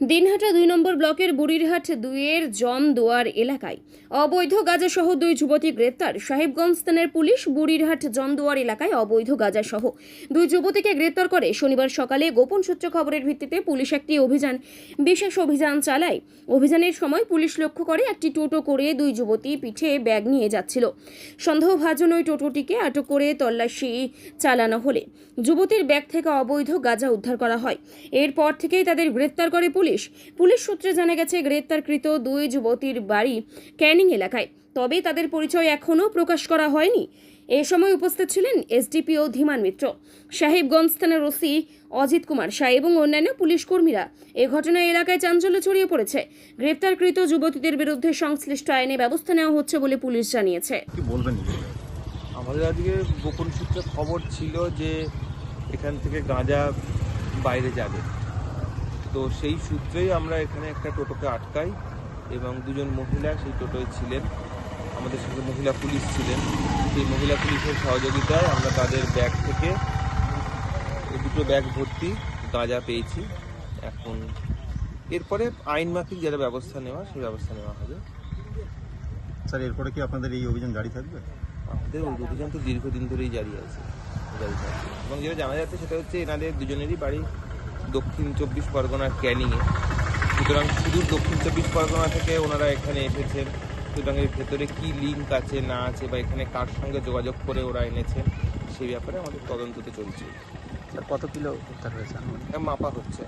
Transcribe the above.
দিনহাটা দুই নম্বর ব্লকের বুড়িরহাট দুইয়ের জমদুয়ার এলাকায় অবৈধ গাঁজাসহ দুই যুবতী গ্রেপ্তার। সাহেবগঞ্জ থানার পুলিশ বুড়িরহাট জমদুয়ার এলাকায় অবৈধ গাঁজাসহ দুই যুবতীকে গ্রেপ্তার করে শনিবার সকালে গোপন সূত্র খবরের ভিত্তিতে পুলিশ একটি অভিযান, বিশেষ অভিযান চালায়। অভিযানের সময় পুলিশ লক্ষ্য করে একটি টোটো করে দুই যুবতী পিঠে ব্যাগ নিয়ে যাচ্ছিল। সন্দেহভাজন ওই টোটোটিকে আটক করে তল্লাশি চালানো হলে যুবতীর ব্যাগ থেকে অবৈধ গাঁজা উদ্ধার করা হয়। এরপর থেকেই তাদের গ্রেপ্তার করে পুলিশ। পুলিশ পুলিশ সূত্রে জানা গেছে গ্রেপ্তারকৃত দুই যুবতীর বাড়ি ক্যানিং এলাকায়। তবে তাদের পরিচয় এখনও প্রকাশ করা হয়নি। এ সময় উপস্থিত ছিলেন এসডিপিও ধীমান মিত্র। সাহেবগঞ্জ থানার ওসি অজিত কুমার শাহ এবং অন্যান্য পুলিশ কর্মীরা এ ঘটনায় এলাকায় চাঞ্চল্য ছড়িয়ে পড়েছে। গ্রেপ্তারকৃত যুবতীদের বিরুদ্ধে সংশ্লিষ্ট আইনে ব্যবস্থা নেওয়া হচ্ছে বলে পুলিশ জানিয়েছে। আমাদের আজকে গোপন সূত্রে খবর ছিল যে এখান থেকে গাঁজা বাইরে যাবে। তো সেই সূত্রেই আমরা এখানে একটা টোটোকে আটকাই এবং দুজন মহিলা সেই টোটোয় ছিলেন। আমাদের সাথে মহিলা পুলিশ ছিলেন। সেই মহিলা পুলিশের সহযোগিতায় আমরা তাদের ব্যাগ থেকে এই দুটো ব্যাগ ভর্তি গাঁজা পেয়েছি। এখন এরপরে আইন মাফিক যেটা ব্যবস্থা নেওয়া সেই ব্যবস্থা নেওয়া হবে। স্যার এরপরে কি আপনাদের এই অভিযান জারি থাকবে? আমাদের ওই অভিযান তো দীর্ঘদিন ধরেই জারি আছে। জারি থাকবে। এবং যেটা জানা যাচ্ছে সেটা হচ্ছে এনাদের দুজনেরই বাড়ি দক্ষিণ চব্বিশ পরগনার ক্যানিংয়ে সুতরাং শুধু দক্ষিণ চব্বিশ পরগনা থেকে ওনারা এখানে এসেছেন। সুতরাং এর ভেতরে কী লিঙ্ক আছে না আছে বা এখানে কার সঙ্গে যোগাযোগ করে ওরা এনেছেন সেই ব্যাপারে আমাদের তদন্ততে চলছে। কত কিলো উদ্ধার হয়েছে? মাপা হচ্ছে।